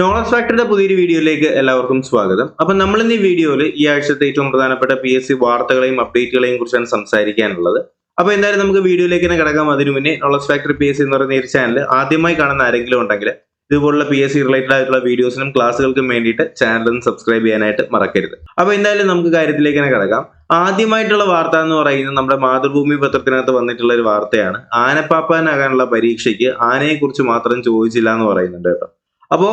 Knowledge ഫാക്ടറിയുടെ പുതിയൊരു വീഡിയോയിലേക്ക് എല്ലാവർക്കും സ്വാഗതം. അപ്പൊ നമ്മൾ ഇന്ന് ഈ വീഡിയോയിൽ ഈ ആഴ്ചത്തെ ഏറ്റവും പ്രധാനപ്പെട്ട പി എസ് സി വാർത്തകളെയും അപ്ഡേറ്റുകളെയും കുറിച്ചാണ് സംസാരിക്കാനുള്ളത്. അപ്പൊ എന്തായാലും നമുക്ക് വീഡിയോയിലേക്ക് തന്നെ കിടക്കാം. അതിനു മുന്നേ knowledge factory P S C എന്ന് പറയുന്ന ഈ ചാനൽ ആദ്യമായി കാണുന്ന ആരെങ്കിലും ഉണ്ടെങ്കിൽ ഇതുപോലുള്ള പി എസ് സി റിലേറ്റഡ് ആയിട്ടുള്ള വീഡിയോസിനും ക്ലാസ്സുകൾക്കും വേണ്ടിയിട്ട് ചാനൽ ഒന്ന് സബ്സ്ക്രൈബ് ചെയ്യാനായിട്ട് മറക്കരുത്. അപ്പൊ എന്തായാലും നമുക്ക് കാര്യത്തിലേക്ക് തന്നെ കിടക്കാം. ആദ്യമായിട്ടുള്ള വാർത്ത എന്ന് പറയുന്നത് നമ്മുടെ മാതൃഭൂമി പത്രത്തിനകത്ത് വന്നിട്ടുള്ള ഒരു വാർത്തയാണ്. ആനപ്പാപ്പാനാകാനുള്ള പരീക്ഷയ്ക്ക് ആനയെ കുറിച്ച് മാത്രം ചോദിച്ചില്ല എന്ന് പറയുന്നുണ്ട് കേട്ടോ. അപ്പോ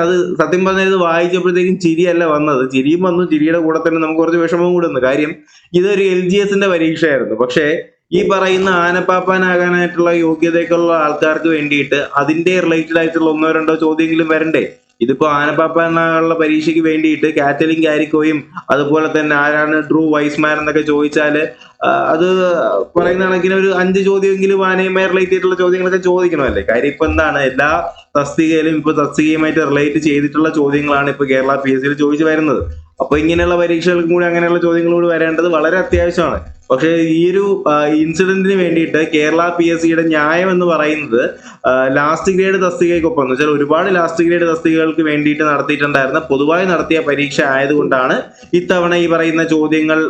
അത് സത്യം പറഞ്ഞാൽ ഇത് വായിച്ചപ്പോഴത്തേക്കും ചിരിയല്ല വന്നത്. ചിരിയും വന്നു. ചിരിയുടെ കൂടെ തന്നെ നമുക്ക് കുറച്ച് വിഷമവും കൂടെ വന്നു. കാര്യം ഇതൊരു എൽ ജി എസിന്റെ പരീക്ഷയായിരുന്നു. പക്ഷേ ഈ പറയുന്ന ആനപ്പാപ്പാനാകാനായിട്ടുള്ള യോഗ്യതയൊക്കെയുള്ള ആൾക്കാർക്ക് വേണ്ടിയിട്ട് അതിന്റെ റിലേറ്റഡ് ആയിട്ടുള്ള ഒന്നോ രണ്ടോ ചോദ്യമെങ്കിലും വരണ്ടേ? ഇതിപ്പോ ആനപ്പാപ്പ എന്നുള്ള പരീക്ഷയ്ക്ക് വേണ്ടിയിട്ട് കാറ്റലിൻ കാരിക്കോയും അതുപോലെ തന്നെ ആരാണ് ട്രൂ വൈസ്മാൻ എന്നൊക്കെ ചോദിച്ചാൽ അത് പറയുന്ന കണക്കിന് ഒരു അഞ്ച് ചോദ്യമെങ്കിലും ആനയുമായി റിലേറ്റ് ചെയ്തിട്ടുള്ള ചോദ്യങ്ങളൊക്കെ ചോദിക്കണമല്ലേ? കാര്യം ഇപ്പൊ എന്താണ്? എല്ലാ തസ്തികയിലും ഇപ്പൊ തസ്തികയുമായിട്ട് റിലേറ്റ് ചെയ്തിട്ടുള്ള ചോദ്യങ്ങളാണ് ഇപ്പൊ കേരള പി എസ് സിയിൽ ചോദിച്ചു വരുന്നത്. അപ്പൊ ഇങ്ങനെയുള്ള പരീക്ഷകൾക്കും കൂടി അങ്ങനെയുള്ള ചോദ്യങ്ങളും കൂടി വരേണ്ടത് വളരെ അത്യാവശ്യമാണ്. പക്ഷേ ഈ ഒരു ഇൻസിഡന്റിന് വേണ്ടിയിട്ട് കേരള പി എസ് സിയുടെ ന്യായം എന്ന് പറയുന്നത് ലാസ്റ്റ് ഗ്രേഡ് തസ്തികയ്ക്കൊപ്പം എന്ന് വെച്ചാൽ ഒരുപാട് ലാസ്റ്റ് ഗ്രേഡ് തസ്തികകൾക്ക് വേണ്ടിയിട്ട് നടത്തിയിട്ടുണ്ടായിരുന്ന പൊതുവായി നടത്തിയ പരീക്ഷ ആയതുകൊണ്ടാണ് ഇത്തവണ ഈ പറയുന്ന ചോദ്യങ്ങൾ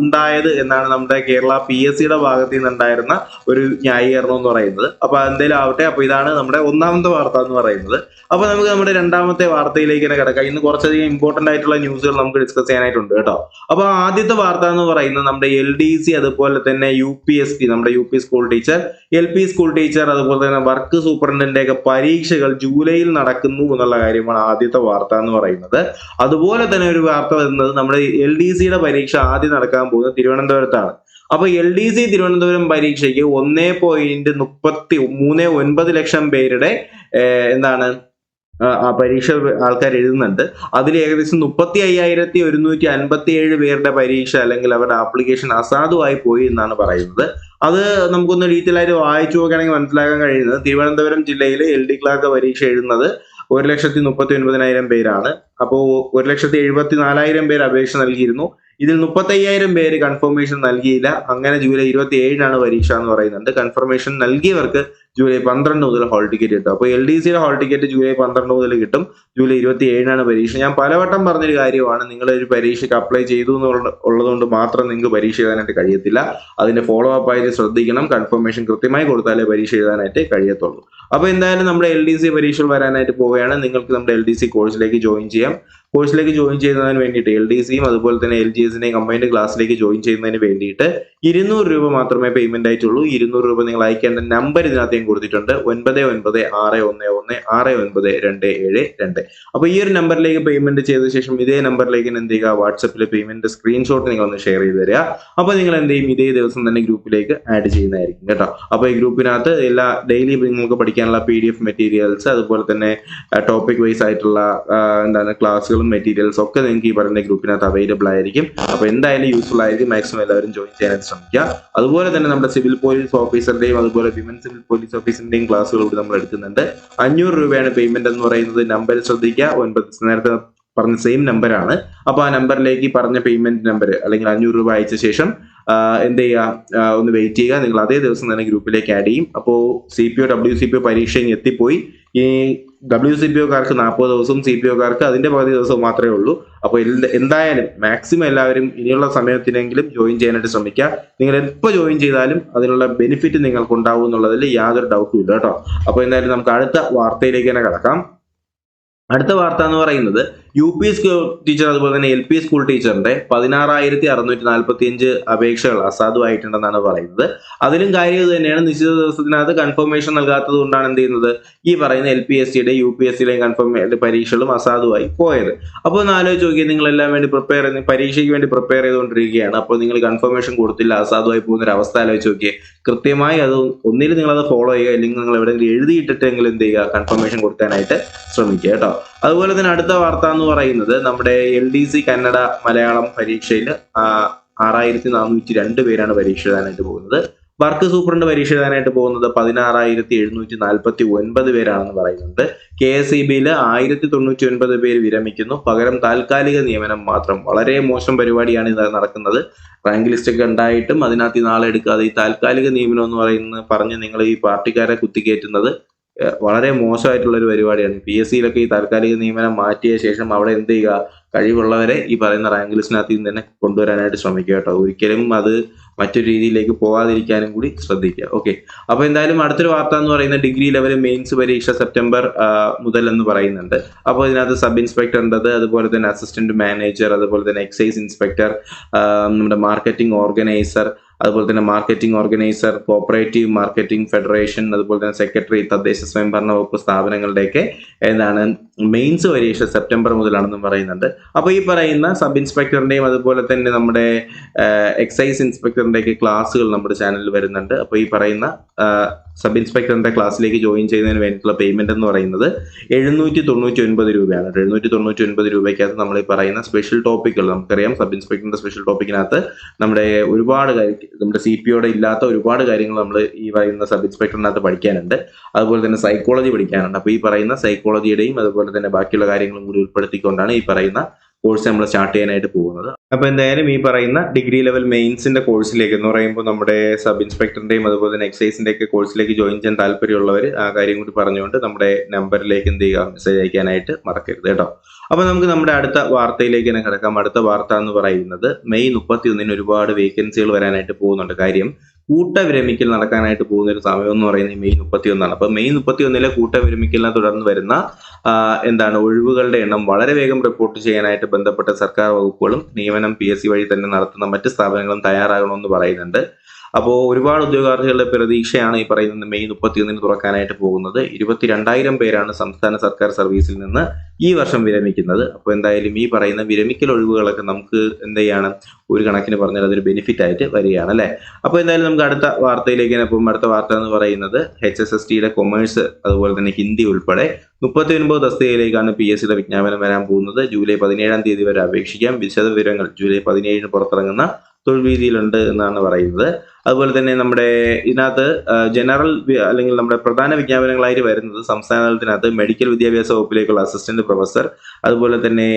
ഉണ്ടായത് എന്നാണ് നമ്മുടെ കേരള പി എസ് സിയുടെ ഭാഗത്ത് നിന്നുണ്ടായിരുന്ന ഒരു ന്യായീകരണം എന്ന് പറയുന്നത്. അപ്പൊ എന്തെങ്കിലും ആവട്ടെ. അപ്പൊ ഇതാണ് നമ്മുടെ ഒന്നാമത്തെ വാർത്ത എന്ന് പറയുന്നത്. അപ്പൊ നമുക്ക് നമ്മുടെ രണ്ടാമത്തെ വാർത്തയിലേക്ക് തന്നെ കിടക്കാം. ഇന്ന് കുറച്ചധികം ഇമ്പോർട്ടന്റ് ആയിട്ടുള്ള ന്യൂസുകൾ നമുക്ക് ഡിസ്കസ് ചെയ്യാനായിട്ടുണ്ട് കേട്ടോ. അപ്പൊ ആദ്യത്തെ വാർത്ത എന്ന് പറയുന്നത് നമ്മുടെ എൽ ഡി സി അതുപോലെ തന്നെ യു പി എസ് ടി നമ്മുടെ U P school teacher L P school teacher അതുപോലെ തന്നെ വർക്ക് സൂപ്രണ്ടിന്റെ ഒക്കെ പരീക്ഷകൾ ജൂലൈയിൽ നടക്കുന്നു എന്നുള്ള കാര്യമാണ് ആദ്യത്തെ വാർത്ത എന്ന് പറയുന്നത്. അതുപോലെ തന്നെ ഒരു വാർത്ത വരുന്നത് നമ്മുടെ എൽ ഡി സിയുടെ പരീക്ഷ ആദ്യം നടക്കാൻ പോകുന്നത് തിരുവനന്തപുരത്താണ്. അപ്പൊ എൽ ഡി സി തിരുവനന്തപുരം പരീക്ഷയ്ക്ക് ഒന്നേ പോയിന്റ് മുപ്പത്തി മൂന്ന് ഒൻപത് ലക്ഷം പേരുടെ എന്താണ് ആ, പരീക്ഷ ആൾക്കാർ എഴുതുന്നുണ്ട്. അതിൽ ഏകദേശം മുപ്പത്തി അയ്യായിരത്തി ഒരുന്നൂറ്റി അൻപത്തി ഏഴ് പേരുടെ പരീക്ഷ അല്ലെങ്കിൽ അവരുടെ ആപ്ലിക്കേഷൻ അസാധുവായി പോയി എന്നാണ് പറയുന്നത്. അത് നമുക്കൊന്ന് ഡീറ്റെയിൽ ആയിട്ട് വായിച്ചു നോക്കുകയാണെങ്കിൽ മനസ്സിലാക്കാൻ കഴിയുന്നത് തിരുവനന്തപുരം ജില്ലയിൽ എൽ ഡി ക്ലാർക്ക് പരീക്ഷ എഴുതുന്നത് ഒരു ലക്ഷത്തി മുപ്പത്തി ഒൻപതിനായിരം പേരാണ്. അപ്പോൾ ഒരു ലക്ഷത്തി എഴുപത്തി നാലായിരം പേർ അപേക്ഷ നൽകിയിരുന്നു. ഇതിൽ മുപ്പത്തി അയ്യായിരം പേര് കൺഫർമേഷൻ നൽകിയില്ല. അങ്ങനെ ജൂലൈ ഇരുപത്തി ഏഴിനാണ് പരീക്ഷ എന്ന് പറയുന്നുണ്ട് കൺഫർമേഷൻ നൽകിയവർക്ക് ജൂലൈ പന്ത്രണ്ട് മുതൽ ഹാൾ ടിക്കറ്റ് കിട്ടും. അപ്പോൾ എൽ ഡി സിയുടെ ഹാൾ ടിക്കറ്റ് ജൂലൈ പന്ത്രണ്ട് മുതൽ കിട്ടും. ജൂലൈ ഇരുപത്തി ഏഴിനാണ് പരീക്ഷ. ഞാൻ പലവട്ടം പറഞ്ഞൊരു കാര്യമാണ്. നിങ്ങൾ ഒരു പരീക്ഷയ്ക്ക് അപ്ലൈ ചെയ്തു എന്നുള്ള ഉള്ളതുകൊണ്ട് മാത്രം നിങ്ങൾക്ക് പരീക്ഷ എഴുതാനായിട്ട് കഴിയത്തില്ല. അതിന്റെ ഫോളോ അപ്പ് ആയിട്ട് ശ്രദ്ധിക്കണം. കൺഫർമേഷൻ കൃത്യമായി കൊടുത്താലേ പരീക്ഷ എഴുതാനായിട്ട് കഴിയത്തുള്ളൂ. അപ്പോൾ എന്തായാലും നമ്മുടെ എൽ ഡി സി പരീക്ഷകൾ വരാനായിട്ട് പോവുകയാണ്. നിങ്ങൾക്ക് നമ്മുടെ എൽ ഡി സി കോഴ്സിലേക്ക് ജോയിൻ ചെയ്യാം. കോഴ്സിലേക്ക് ജോയിൻ ചെയ്യുന്നതിന് വേണ്ടിയിട്ട് എൽ ഡി സിയും അതുപോലെ തന്നെ എൽ ജി എസിനെയും കമ്പൈൻഡ് ക്ലാസ്സിലേക്ക് ജോയിൻ ചെയ്യുന്നതിന് വേണ്ടിയിട്ട് ഇരുന്നൂറ് രൂപ മാത്രമേ പേയ്മെന്റ് ആയിട്ടുള്ളൂ. ഇരുന്നൂറ് രൂപ നിങ്ങൾ അയക്കേണ്ട നമ്പർ ഇതിനകത്ത് കൊടുത്തിട്ടുണ്ട്. ഒൻപത് ഒൻപത് ആറ് ഒന്ന് ഒന്ന് ആറ് ഒൻപത് രണ്ട് ഏഴ് രണ്ട്. അപ്പോൾ ഈ ഒരു നമ്പറിലേക്ക് പേയ്മെന്റ് ചെയ്ത ശേഷം ഇതേ നമ്പറിലേക്ക് എന്ത് ചെയ്യുക? വാട്സപ്പിൽ പേയ്മെന്റ് സ്ക്രീൻഷോട്ട് നിങ്ങൾ ഒന്ന് ഷെയർ ചെയ്ത് തരിക. അപ്പോൾ നിങ്ങൾ എന്ത് ചെയ്യും? ഇതേ ദിവസം തന്നെ ഗ്രൂപ്പിലേക്ക് ആഡ് ചെയ്യുന്നതായിരിക്കും കേട്ടോ. അപ്പോൾ ഈ ഗ്രൂപ്പിനകത്ത് എല്ലാ ഡെയിലി നിങ്ങൾക്ക് പഠിക്കാനുള്ള പി ഡി എഫ് മെറ്റീരിയൽസ് അതുപോലെ തന്നെ ടോപ്പിക് വൈസ് ആയിട്ടുള്ള എന്താണ് ക്ലാസ്സുകളും മെറ്റീരിയൽസും ഒക്കെ നിങ്ങൾക്ക് ഈ പറയുന്ന ഗ്രൂപ്പിനകത്ത് അവൈലബിൾ ആയിരിക്കും. അപ്പോൾ എന്തായാലും യൂസ്ഫുൾ ആയിരിക്കും. മാക്സിമം എല്ലാവരും ജോയിൻ ചെയ്യാൻ ശ്രമിക്കുക. അതുപോലെ തന്നെ നമ്മുടെ സിവിൽ പോലീസ് ഓഫീസറിന്റെയും അതുപോലെ വിമൻ സിവിൽ പോലീസ് ഓഫീസിന്റെയും ക്ലാസ്സുകൾ ഇവിടെ നമ്മൾ എടുക്കുന്നുണ്ട്. അഞ്ഞൂറ് രൂപയാണ് പേയ്മെന്റ് എന്ന് പറയുന്നത്. നമ്പർ ശ്രദ്ധിക്കുക. ഒൻപത് നേരത്തെ പറഞ്ഞ സെയിം ആണ്. അപ്പൊ ആ നമ്പറിലേക്ക് പറഞ്ഞ പേയ്മെന്റ് നമ്പർ അല്ലെങ്കിൽ അഞ്ഞൂറ് രൂപ അയച്ച ശേഷം എന്ത് ചെയ്യുക? ഒന്ന് വെയിറ്റ് ചെയ്യുക. നിങ്ങൾ അതേ ദിവസം തന്നെ ഗ്രൂപ്പിലേക്ക് ആഡ് ചെയ്യും. അപ്പോൾ C P O W C P O പരീക്ഷയും എത്തിപ്പോയി. ഈ ഡബ്ല്യു സി പി ഒക്കാർക്ക് നാൽപ്പത് ദിവസവും സി പി ഒക്കാർക്ക് അതിന്റെ പകുതി ദിവസവും മാത്രമേ ഉള്ളൂ. അപ്പോൾ എന്ത്- എന്തായാലും മാക്സിമം എല്ലാവരും ഇനിയുള്ള സമയത്തിനെങ്കിലും ജോയിൻ ചെയ്യാനായിട്ട് ശ്രമിക്കുക. നിങ്ങൾ എപ്പോൾ ജോയിൻ ചെയ്താലും അതിനുള്ള ബെനിഫിറ്റ് നിങ്ങൾക്ക് ഉണ്ടാവും എന്നുള്ളതിൽ യാതൊരു ഡൗട്ടും ഇല്ല കേട്ടോ. അപ്പോൾ എന്തായാലും നമുക്ക് അടുത്ത വാർത്തയിലേക്ക് തന്നെ കിടക്കാം. അടുത്ത വാർത്ത എന്ന് പറയുന്നത് യു പി സ്കൂൾ ടീച്ചർ അതുപോലെ തന്നെ എൽ പി സ്കൂൾ ടീച്ചറിന്റെ പതിനാറായിരത്തി അറുന്നൂറ്റി നാൽപ്പത്തി അഞ്ച് അപേക്ഷകൾ അസാധുവായിട്ടുണ്ടെന്നാണ് പറയുന്നത്. അതിലും കാര്യം ഇത് തന്നെയാണ്. നിശ്ചിത ദിവസത്തിനകത്ത് കൺഫർമേഷൻ നൽകാത്തത് കൊണ്ടാണ് എന്ത് ചെയ്യുന്നത്? ഈ പറയുന്ന എൽ പി എസ് സിയുടെ യു പി എസ് സിയുടെയും കൺഫർമേ പരീക്ഷകളും അസാധുവായി പോയത്. അപ്പോൾ ഒന്ന് ആലോചിച്ച് നോക്കിയാൽ നിങ്ങൾ എല്ലാം വേണ്ടി പ്രിപ്പയർ ചെയ്ത് പരീക്ഷയ്ക്ക് വേണ്ടി പ്രിപ്പയർ ചെയ്തുകൊണ്ടിരിക്കുകയാണ്. അപ്പോൾ നിങ്ങൾ കൺഫർമേഷൻ കൊടുത്തില്ല അസാധുവായി പോകുന്ന ഒരു അവസ്ഥ ആലോചിച്ച് നോക്കിയേ. കൃത്യമായി അത് ഒന്നിൽ നിങ്ങൾ അത് ഫോളോ ചെയ്യുക അല്ലെങ്കിൽ നിങ്ങൾ എവിടെയെങ്കിലും എഴുതിയിട്ടിട്ടെങ്കിലും എന്ത് ചെയ്യുക കൺഫർമേഷൻ കൊടുക്കാനായിട്ട് ശ്രമിക്കുക കേട്ടോ. അതുപോലെ തന്നെ അടുത്ത വാർത്ത എന്ന് പറയുന്നത് നമ്മുടെ L D C Kannada Malayalam പരീക്ഷയിൽ ആറായിരത്തി നാനൂറ്റി രണ്ട് പേരാണ് പരീക്ഷ എഴുതാനായിട്ട് പോകുന്നത്. വർക്ക് സൂപ്രണ്ട് പരീക്ഷ എഴുതാനായിട്ട് പോകുന്നത് പതിനാറായിരത്തി എഴുന്നൂറ്റി നാൽപ്പത്തി ഒൻപത് പേരാണെന്ന് പറയുന്നുണ്ട്. കെ എസ് ഇ ബിയിൽ ആയിരത്തി തൊണ്ണൂറ്റി ഒൻപത് പേര് വിരമിക്കുന്നു. പകരം താൽക്കാലിക നിയമനം മാത്രം. വളരെ മോശം പരിപാടിയാണ് ഇത് നടക്കുന്നത്. റാങ്ക് ലിസ്റ്റ് ഒക്കെ ഉണ്ടായിട്ടും അതിനകത്ത് നാളെ എടുക്കാതെ ഈ താൽക്കാലിക നിയമനം എന്ന് പറയുന്നത് പറഞ്ഞ് നിങ്ങൾ ഈ പാർട്ടിക്കാരെ കുത്തിക്കയറ്റുന്നത് വളരെ മോശമായിട്ടുള്ള ഒരു പരിപാടിയാണ് പി എസ് സിയിലൊക്കെ ഈ താൽക്കാലിക നിയമനം മാറ്റിയ ശേഷം അവിടെ എന്ത് ചെയ്യുക? കഴിവുള്ളവരെ ഈ പറയുന്ന റാങ്ക് ലിസ്റ്റിനകത്ത് നിന്ന് തന്നെ കൊണ്ടുവരാനായിട്ട് ശ്രമിക്കുക കേട്ടോ. ഒരിക്കലും അത് മറ്റൊരു രീതിയിലേക്ക് പോകാതിരിക്കാനും കൂടി ശ്രദ്ധിക്കുക. ഓക്കെ അപ്പൊ എന്തായാലും അടുത്തൊരു വാർത്ത എന്ന് പറയുന്നത് ഡിഗ്രി ലെവൽ മെയിൻസ് പരീക്ഷ സെപ്റ്റംബർ മുതൽ എന്ന് പറയുന്നുണ്ട്. അപ്പോൾ ഇതിനകത്ത് സബ് ഇൻസ്പെക്ടർ ഉണ്ടത് അതുപോലെ തന്നെ അസിസ്റ്റന്റ് മാനേജർ അതുപോലെ തന്നെ എക്സൈസ് ഇൻസ്പെക്ടർ നമ്മുടെ മാർക്കറ്റിംഗ് ഓർഗനൈസർ അതുപോലെ തന്നെ marketing organiser cooperative marketing federation അതുപോലെ തന്നെ സെക്രട്ടറി തദ്ദേശ സ്വയംഭരണ വകുപ്പ് സ്ഥാപനങ്ങളുടെയൊക്കെ എന്താണ് മെയിൻസ് പരീക്ഷ സെപ്റ്റംബർ മുതലാണെന്നും പറയുന്നുണ്ട്. അപ്പോൾ ഈ പറയുന്ന സബ് ഇൻസ്പെക്ടറിന്റെയും അതുപോലെ തന്നെ നമ്മുടെ എക്സൈസ് ഇൻസ്പെക്ടറിന്റെയൊക്കെ ക്ലാസ്സുകൾ നമ്മുടെ ചാനലിൽ വരുന്നുണ്ട്. അപ്പോൾ ഈ പറയുന്ന സബ് ഇൻസ്പെക്ടറിന്റെ ക്ലാസ്സിലേക്ക് ജോയിൻ ചെയ്യുന്നതിന് വേണ്ടിയിട്ടുള്ള പേയ്മെന്റ് എന്ന് പറയുന്നത് എഴുന്നൂറ്റി തൊണ്ണൂറ്റി ഒൻപത് രൂപയാണ്. എഴുന്നൂറ്റി തൊണ്ണൂറ്റി ഒൻപത് രൂപയ്ക്കകത്ത് നമ്മൾ ഈ പറയുന്ന സ്പെഷ്യൽ ടോപ്പിക്കുകൾ നമുക്കറിയാം സബ് ഇൻസ്പെക്ടറിന്റെ സ്പെഷ്യൽ ടോപ്പിക്കിനകത്ത് നമ്മുടെ ഒരുപാട് കാര്യം നമ്മുടെ സി പി ഒയുടെ ഇല്ലാത്ത ഒരുപാട് കാര്യങ്ങൾ നമ്മൾ ഈ പറയുന്ന സബ് ഇൻസ്പെക്ടറിനകത്ത് പഠിക്കാനുണ്ട്. അതുപോലെ തന്നെ സൈക്കോളജി പഠിക്കാനുണ്ട്. അപ്പോൾ ഈ പറയുന്ന സൈക്കോളജിയുടെയും അതുപോലെ തന്നെ ബാക്കിയുള്ള കാര്യങ്ങളും കൂടി ഉൾപ്പെടുത്തിക്കൊണ്ടാണ് ഈ പറയുന്ന കോഴ്സ് നമ്മൾ സ്റ്റാർട്ട് ചെയ്യാനായിട്ട് പോകുന്നത്. അപ്പൊ എന്തായാലും ഈ പറയുന്ന ഡിഗ്രി ലെവൽ മെയിൻസിന്റെ കോഴ്സിലേക്ക് എന്ന് പറയുമ്പോൾ നമ്മുടെ സബ് ഇൻസ്പെക്ടറിന്റെയും അതുപോലെ തന്നെ എക്സൈസിന്റെ ഒക്കെ കോഴ്സിലേക്ക് ജോയിൻ ചെയ്യാൻ താല്പര്യമുള്ളവർ ആ കാര്യം കൂടി പറഞ്ഞുകൊണ്ട് നമ്മുടെ നമ്പറിലേക്ക് എന്ത് ചെയ്യുക? മെസ്സേജ് അയക്കാനായിട്ട് മറക്കരുത് കേട്ടോ. അപ്പൊ നമുക്ക് നമ്മുടെ അടുത്ത വാർത്തയിലേക്ക് തന്നെ കിടക്കാം. അടുത്ത വാർത്ത എന്ന് പറയുന്നത് മെയ് മുപ്പത്തി ഒന്നിന് ഒരുപാട് വേക്കൻസികൾ വരാനായിട്ട് പോകുന്നുണ്ട്. കാര്യം കൂട്ടവിരമിക്കൽ നടക്കാനായിട്ട് പോകുന്ന ഒരു സമയം എന്ന് പറയുന്നത് മെയ് മുപ്പത്തി ഒന്നാണ് അപ്പൊ മെയ് മുപ്പത്തി ഒന്നിലെ കൂട്ടവിരമിക്കലിനെ തുടർന്ന് വരുന്ന എന്താണ് ഒഴിവുകളുടെ എണ്ണം വളരെ വേഗം റിപ്പോർട്ട് ചെയ്യാനായിട്ട് ബന്ധപ്പെട്ട സർക്കാർ വകുപ്പുകളും നിയമനം പി എസ് സി വഴി തന്നെ നടത്തുന്ന മറ്റ് സ്ഥാപനങ്ങളും തയ്യാറാകണമെന്ന് പറയുന്നുണ്ട്. അപ്പോൾ ഒരുപാട് ഉദ്യോഗാർത്ഥികളുടെ പ്രതീക്ഷയാണ് ഈ പറയുന്നത് മെയ് മുപ്പത്തിയൊന്നിന് തുറക്കാനായിട്ട് പോകുന്നത്. ഇരുപത്തിരണ്ടായിരം പേരാണ് സംസ്ഥാന സർക്കാർ സർവീസിൽ നിന്ന് ഈ വർഷം വിരമിക്കുന്നത്. അപ്പോൾ എന്തായാലും ഈ പറയുന്ന വിരമിക്കൽ ഒഴിവുകളൊക്കെ നമുക്ക് എന്ത് ചെയ്യാണ്? ഒരു കണക്കിന് പറഞ്ഞാൽ അതൊരു ബെനിഫിറ്റ് ആയിട്ട് വരികയാണ് അല്ലേ? അപ്പോൾ എന്തായാലും നമുക്ക് അടുത്ത വാർത്തയിലേക്ക് ഇപ്പം അടുത്ത വാർത്ത എന്ന് പറയുന്നത് എച്ച് എസ് എസ് ടിയുടെ കൊമേഴ്സ് അതുപോലെ തന്നെ ഹിന്ദി ഉൾപ്പെടെ മുപ്പത്തി ഒൻപത് തസ്തികയിലേക്കാണ് പി എസ് സിയുടെ വിജ്ഞാപനം വരാൻ പോകുന്നത്. ജൂലൈ പതിനേഴാം തീയതി വരെ അപേക്ഷിക്കാം. വിശദ വിവരങ്ങൾ ജൂലൈ പതിനേഴിന് പുറത്തിറങ്ങുന്ന തൊഴിൽ വീതിയിലുണ്ട് എന്നാണ് പറയുന്നത്. അതുപോലെ തന്നെ നമ്മുടെ ഇതിനകത്ത് ജനറൽ അല്ലെങ്കിൽ നമ്മുടെ പ്രധാന വിജ്ഞാപനങ്ങളായിട്ട് വരുന്നത് സംസ്ഥാന തലത്തിനകത്ത് മെഡിക്കൽ വിദ്യാഭ്യാസ വകുപ്പിലേക്കുള്ള അസിസ്റ്റന്റ് പ്രൊഫസർ അതുപോലെ തന്നെ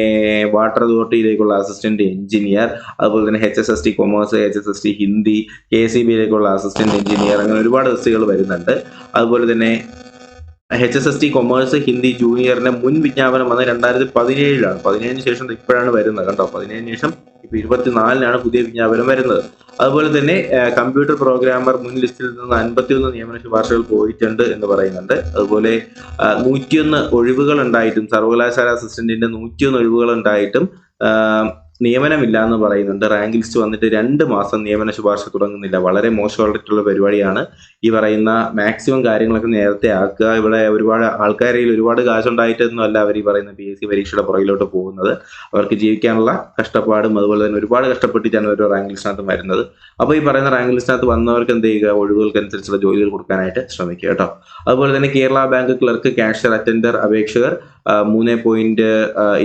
വാട്ടർ അതോറിറ്റിയിലേക്കുള്ള അസിസ്റ്റന്റ് എഞ്ചിനീയർ അതുപോലെ തന്നെ H S S T commerce H S S T Hindi K C ബിയിലേക്കുള്ള assistant engineer അങ്ങനെ ഒരുപാട് ബസ്സുകൾ വരുന്നുണ്ട്. അതുപോലെ തന്നെ H S S T commerce Hindi ജൂനിയറിന്റെ മുൻ വിജ്ഞാപനം വന്നത് രണ്ടായിരത്തി പതിനേഴിലാണ് പതിനേഴിന് ശേഷം ഇപ്പോഴാണ് വരുന്നത് കണ്ടോ? പതിനേഴിന് ശേഷം ഇപ്പൊ ഇരുപത്തിനാലിനാണ് പുതിയ വിജ്ഞാപനം വരുന്നത്. അതുപോലെ തന്നെ കമ്പ്യൂട്ടർ പ്രോഗ്രാമർ മുൻ ലിസ്റ്റിൽ നിന്ന് അൻപത്തിയൊന്ന് നിയമന ശുപാർശകൾ പോയിട്ടുണ്ട് എന്ന് പറയുന്നുണ്ട്. അതുപോലെ നൂറ്റിയൊന്ന് ഒഴിവുകൾ ഉണ്ടായിട്ടും സർവകലാശാല അസിസ്റ്റന്റിന്റെ നൂറ്റിയൊന്ന് ഒഴിവുകൾ ഉണ്ടായിട്ടും നിയമനമില്ല എന്ന് പറയുന്നുണ്ട്. റാങ്ക് ലിസ്റ്റ് വന്നിട്ട് രണ്ട് മാസം നിയമന ശുപാർശ തുടങ്ങുന്നില്ല. വളരെ മോശമായിട്ടുള്ള പരിപാടിയാണ്. ഈ പറയുന്ന മാക്സിമം കാര്യങ്ങളൊക്കെ നേരത്തെ ആക്കുക. ഇവിടെ ഒരുപാട് ആൾക്കാരിൽ ഒരുപാട് കാശുണ്ടായിട്ടൊന്നും അല്ല അവർ ഈ പറയുന്ന പി എസ് സി പരീക്ഷയുടെ പുറകിലോട്ട് പോകുന്നത്. അവർക്ക് ജീവിക്കാനുള്ള കഷ്ടപ്പാടും അതുപോലെ തന്നെ ഒരുപാട് കഷ്ടപ്പെട്ടിട്ടാണ് ഓരോ റാങ്ക് ലിസ്റ്റിനകത്ത് വരുന്നത്. അപ്പോൾ ഈ പറയുന്ന റാങ്ക് ലിസ്റ്റിനകത്ത് വന്നവർക്ക് എന്ത് ചെയ്യുക? ഒഴിവുകൾക്കനുസരിച്ചുള്ള ജോലികൾ കൊടുക്കാനായിട്ട് ശ്രമിക്കുക കേട്ടോ. അതുപോലെ തന്നെ Kerala bank clerk cashier attender അപേക്ഷകർ മൂന്ന് പോയിന്റ്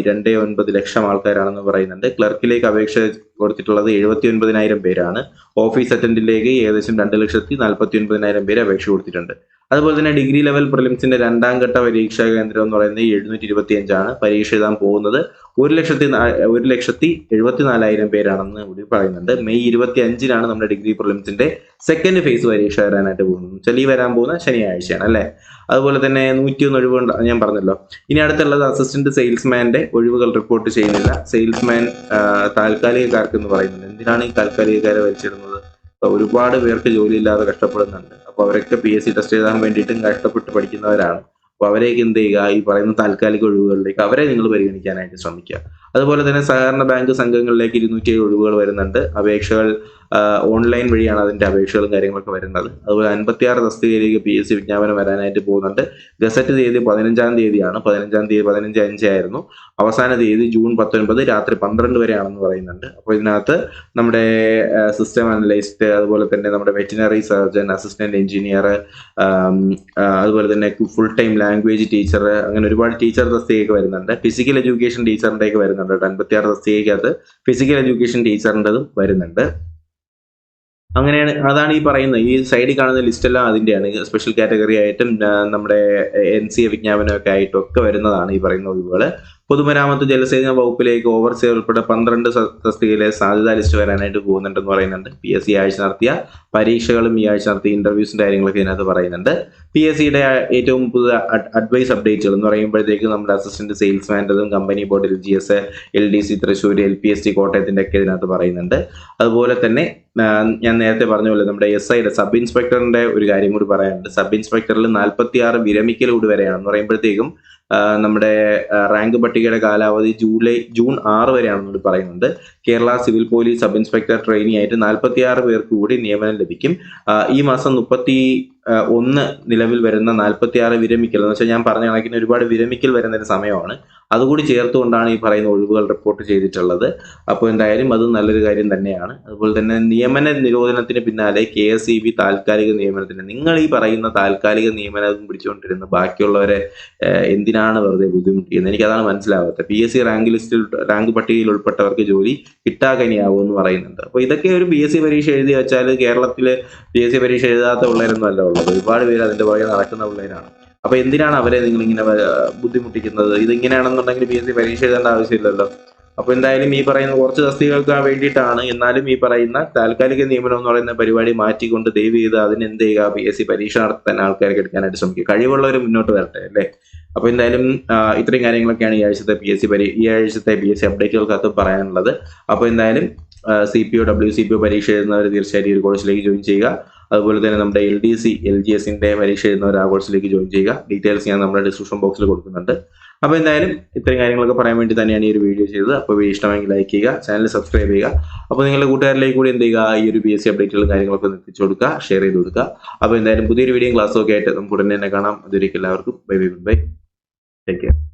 രണ്ട് ഒൻപത് ലക്ഷം ആൾക്കാരാണെന്ന് പറയുന്നുണ്ട്. ക്ലർക്കിലേക്ക് അപേക്ഷ കൊടുത്തിട്ടുള്ളത് എഴുപത്തി ഒൻപതിനായിരം പേരാണ്. ഓഫീസ് അറ്റൻഡിലേക്ക് ഏകദേശം രണ്ട് ലക്ഷത്തി നാൽപ്പത്തി ഒൻപതിനായിരം പേര് അപേക്ഷ കൊടുത്തിട്ടുണ്ട്. അതുപോലെ തന്നെ ഡിഗ്രി ലെവൽ പ്രിലിംസിന്റെ രണ്ടാം ഘട്ട പരീക്ഷാ കേന്ദ്രം എന്ന് പറയുന്നത് എഴുന്നൂറ്റി ഇരുപത്തി അഞ്ചാണ് പരീക്ഷ എഴുതാൻ പോകുന്നത്. ഒരു ലക്ഷത്തി ഒരു ലക്ഷത്തി എഴുപത്തിനാലായിരം പേരാണെന്ന് കൂടി പറയുന്നുണ്ട്. മെയ് ഇരുപത്തി അഞ്ചിനാണ് നമ്മുടെ ഡിഗ്രി പ്രിലിംസിന്റെ സെക്കൻഡ് ഫേസ് പരീക്ഷ വരാനായിട്ട് പോകുന്നത്. വെച്ചാൽ വരാൻ പോകുന്ന ശനിയാഴ്ചയാണ് അല്ലേ? അതുപോലെ തന്നെ നൂറ്റിയൊന്ന് ഒഴിവുണ്ട് ഞാൻ പറഞ്ഞല്ലോ. ഇനി അടുത്തുള്ളത് അസിസ്റ്റന്റ് സെയിൽസ്മാന്റെ ഒഴിവുകൾ റിപ്പോർട്ട് ചെയ്യുന്നില്ല. സെയിൽസ്മാൻ താൽക്കാലികക്കാർക്ക് എന്ന് പറയുന്നുണ്ട്. എന്തിനാണ് ഈ താൽക്കാലികക്കാരെ വലിച്ചിടുന്നത്? ഒരുപാട് പേർക്ക് ജോലിയില്ലാതെ കഷ്ടപ്പെടുന്നുണ്ട്. അപ്പൊ അവരൊക്കെ പി എസ് സി ടെസ്റ്റ് എഴുതാൻ വേണ്ടിയിട്ടും കഷ്ടപ്പെട്ട് പഠിക്കുന്നവരാണ്. അപ്പൊ അവരെയൊക്കെ എന്ത് ചെയ്യുക? ഈ പറയുന്ന താൽക്കാലിക ഒഴിവുകളിലേക്ക് അവരെ നിങ്ങൾ പരിഗണിക്കാനായിട്ട് ശ്രമിക്കുക. അതുപോലെ തന്നെ സഹകരണ ബാങ്ക് സംഘങ്ങളിലേക്ക് ഇരുന്നൂറ്റി ഏഴ് ഒഴിവുകൾ വരുന്നുണ്ട്. അപേക്ഷകൾ ഓൺലൈൻ വഴിയാണ് അതിന്റെ അപേക്ഷകളും കാര്യങ്ങളൊക്കെ വരുന്നത്. അതുപോലെ അൻപത്തിയാറ് തസ്തികയിലേക്ക് പി എസ് സി വിജ്ഞാപനം വരാനായിട്ട് പോകുന്നുണ്ട്. ഗസറ്റ് തീയതി പതിനഞ്ചാം തീയതിയാണ്. പതിനഞ്ചാം തീയതി പതിനഞ്ച് അഞ്ചായിരുന്നു അവസാന തീയതി ജൂൺ പത്തൊൻപത് രാത്രി പന്ത്രണ്ട് വരെയാണെന്ന് പറയുന്നുണ്ട്. അപ്പോൾ ഇതിനകത്ത് നമ്മുടെ സിസ്റ്റം അനലിസ്റ്റ് അതുപോലെ തന്നെ നമ്മുടെ വെറ്റിനറി സർജൻ അസിസ്റ്റന്റ് എഞ്ചിനീയർ അതുപോലെ തന്നെ ഫുൾ ടൈം ലാംഗ്വേജ് ടീച്ചർ അങ്ങനെ ഒരുപാട് ടീച്ചർ തസ്തികയൊക്കെ വരുന്നുണ്ട്. ഫിസിക്കൽ എഡ്യൂക്കേഷൻ ടീച്ചറിന്റെ ഒക്കെ വരുന്നുണ്ട് അൻപത്തിയാറ് തസ്തികയ്ക്കകത്ത് ഫിസിക്കൽ എഡ്യൂക്കേഷൻ ടീച്ചറിന്റെതും വരുന്നുണ്ട്. അങ്ങനെയാണ് അതാണ് ഈ പറയുന്നത്. ഈ സൈഡിൽ കാണുന്ന ലിസ്റ്റ് എല്ലാം അതിന്റെയാണ് സ്പെഷ്യൽ കാറ്റഗറി ആയിട്ടും നമ്മുടെ എൻ സി എ വിജ്ഞാപനമൊക്കെ ആയിട്ടും ഒക്കെ വരുന്നതാണ് ഈ പറയുന്ന ഒഴിവുകൾ പൊതുമരാമത്ത് ജലസേചന വകുപ്പിലേക്ക് ഓവർസിയർ ഉൾപ്പെടെ പന്ത്രണ്ട് തസ്തികയിലെ സാധ്യതാ ലിസ്റ്റ് വരാനായിട്ട് പോകുന്നുണ്ടെന്ന് പറയുന്നുണ്ട്. പി എസ് സി ആഴ്ച നടത്തിയ പരീക്ഷകളും ഈ ആഴ്ച നടത്തിയ ഇന്റർവ്യൂസും കാര്യങ്ങളൊക്കെ ഇതിനകത്ത് പറയുന്നുണ്ട്. പി എസ് സിയുടെ ഏറ്റവും പുതിയ അഡ്വൈസ് അപ്ഡേറ്റുകൾ എന്ന് പറയുമ്പോഴത്തേക്കും നമ്മുടെ അസിസ്റ്റന്റ് സെയിൽസ്മാന്റെതും കമ്പനി ബോർഡിൽ G S L D C Thrissur L P S T കോട്ടയത്തിന്റെ ഒക്കെ ഇതിനകത്ത് പറയുന്നുണ്ട്. അതുപോലെ തന്നെ ഞാൻ നേരത്തെ പറഞ്ഞ പോലെ നമ്മുടെ എസ് ഐയുടെ സബ് ഇൻസ്പെക്ടറിന്റെ ഒരു കാര്യം കൂടി പറയാനുണ്ട്. സബ് ഇൻസ്പെക്ടറിൽ നാൽപ്പത്തി ആറ് വിരമിക്കൽ കൂടി വരെയാണെന്ന് പറയുമ്പോഴത്തേക്കും നമ്മുടെ റാങ്ക് പട്ടികയുടെ കാലാവധി ജൂലൈ ജൂൺ ആറ് വരെയാണെന്ന് കൂടി പറയുന്നുണ്ട്. Kerala civil police sub inspector trainee ആയിട്ട് നാൽപ്പത്തി ആറ് പേർക്ക് കൂടി നിയമനം ലഭിക്കും. ഈ മാസം മുപ്പത്തി ഒന്ന് നിലവിൽ വരുന്ന നാൽപ്പത്തി ആറ് വിരമിക്കൽ എന്ന് വെച്ചാൽ ഞാൻ പറഞ്ഞ കണക്കിന് ഒരുപാട് വിരമിക്കൽ വരുന്ന ഒരു സമയമാണ്. അതുകൂടി ചേർത്തുകൊണ്ടാണ് ഈ പറയുന്ന ഒഴിവുകൾ റിപ്പോർട്ട് ചെയ്തിട്ടുള്ളത്. അപ്പോൾ എന്തായാലും അത് നല്ലൊരു കാര്യം തന്നെയാണ്. അതുപോലെ തന്നെ നിയമന നിരോധനത്തിന് പിന്നാലെ കെ എസ് ഇ ബി താൽക്കാലിക നിയമനത്തിന്. നിങ്ങൾ ഈ പറയുന്ന താൽക്കാലിക നിയമനം പിടിച്ചുകൊണ്ടിരുന്ന ബാക്കിയുള്ളവരെ എന്തിനാണ് വെറുതെ ബുദ്ധിമുട്ടിക്കുന്നത്? എനിക്കതാണ് മനസ്സിലാവാത്തത്. പി എസ് സി റാങ്ക് ലിസ്റ്റിൽ റാങ്ക് പട്ടികയിൽ ഉൾപ്പെട്ടവർക്ക് ജോലി കിട്ടാകനിയാവും എന്ന് പറയുന്നുണ്ട്. അപ്പോൾ ഇതൊക്കെ ഒരു പി എസ് സി പരീക്ഷ എഴുതി വെച്ചാൽ കേരളത്തിൽ പി എസ് സി പരീക്ഷ എഴുതാത്ത പിള്ളേരൊന്നും അല്ല ഉള്ളത്. ഒരുപാട് പേര് അതിന്റെ പുറകെ നടക്കുന്ന പിള്ളേരാണ്. അപ്പൊ എന്തിനാണ് അവരെ നിങ്ങൾ ഇങ്ങനെ ബുദ്ധിമുട്ടിക്കുന്നത്? ഇതിങ്ങനെയാണെന്നുണ്ടെങ്കിൽ പി എസ് സി പരീക്ഷ എഴുതേണ്ട ആവശ്യമില്ലല്ലോ. അപ്പൊ എന്തായാലും ഈ പറയുന്ന കുറച്ച് തസ്തികൾക്ക് വേണ്ടിയിട്ടാണ് എന്നാലും ഈ പറയുന്ന താൽക്കാലിക നിയമനം എന്ന് പറയുന്ന പരിപാടി മാറ്റിക്കൊണ്ട് ദയവ് ചെയ്ത് അതിന് എന്ത് ചെയ്യുക? പി എസ് സി പരീക്ഷ നടത്താൻ ആൾക്കാർക്ക് എടുക്കാനായിട്ട് ശ്രമിക്കുക. കഴിവുള്ളവർ മുന്നോട്ട് വരട്ടെ അല്ലേ? അപ്പൊ എന്തായാലും ഇത്രയും കാര്യങ്ങളൊക്കെയാണ് ഈ ആഴ്ചത്തെ പി എസ് സി പരീ ഈ ആഴ്ചത്തെ പി എസ് സി അപ്ഡേറ്റുകൾക്കകത്ത് പറയാനുള്ളത്. അപ്പോൾ എന്തായാലും C P O W C P O പരീക്ഷ എഴുതുന്നവർ തീർച്ചയായിട്ടും ഈ ഒരു കോഴ്സിലേക്ക് ജോയിൻ ചെയ്യുക. അതുപോലെ തന്നെ നമ്മുടെ L D C L G എസിന്റെ പരീക്ഷ എഴുതുന്നവർ ആ കോഴ്സിലേക്ക് ജോയിൻ ചെയ്യുക. ഡീറ്റെയിൽസ് ഞാൻ നമ്മുടെ ഡിസ്ക്രിപ്ഷൻ ബോക്സിൽ കൊടുക്കുന്നുണ്ട്. അപ്പോൾ എന്തായാലും ഇത്രയും കാര്യങ്ങളൊക്കെ പറയാൻ വേണ്ടി തന്നെയാണ് ഈ ഒരു വീഡിയോ ചെയ്തത്. അപ്പോൾ വീഡിയോ ഇഷ്ടമെങ്കിൽ ലൈക്ക് ചെയ്യുക ചാനൽ സബ്സ്ക്രൈബ് ചെയ്യുക. അപ്പോൾ നിങ്ങളുടെ കൂട്ടുകാരിലേക്ക് കൂടി എന്ത് ചെയ്യുക? ഈ ഒരു പി എസ് സി അപ്ഡേറ്റുകളും കാര്യങ്ങളൊക്കെ എത്തിച്ചു കൊടുക്കുക ഷെയർ ചെയ്ത് കൊടുക്കുക. അപ്പോൾ എന്തായാലും പുതിയൊരു വീഡിയോ ക്ലാസ്സൊക്കെ ആയിട്ട് നമുക്ക് ഉടനെ തന്നെ കാണാം. അതൊരിക്കും എല്ലാവർക്കും. Bye bye bye take care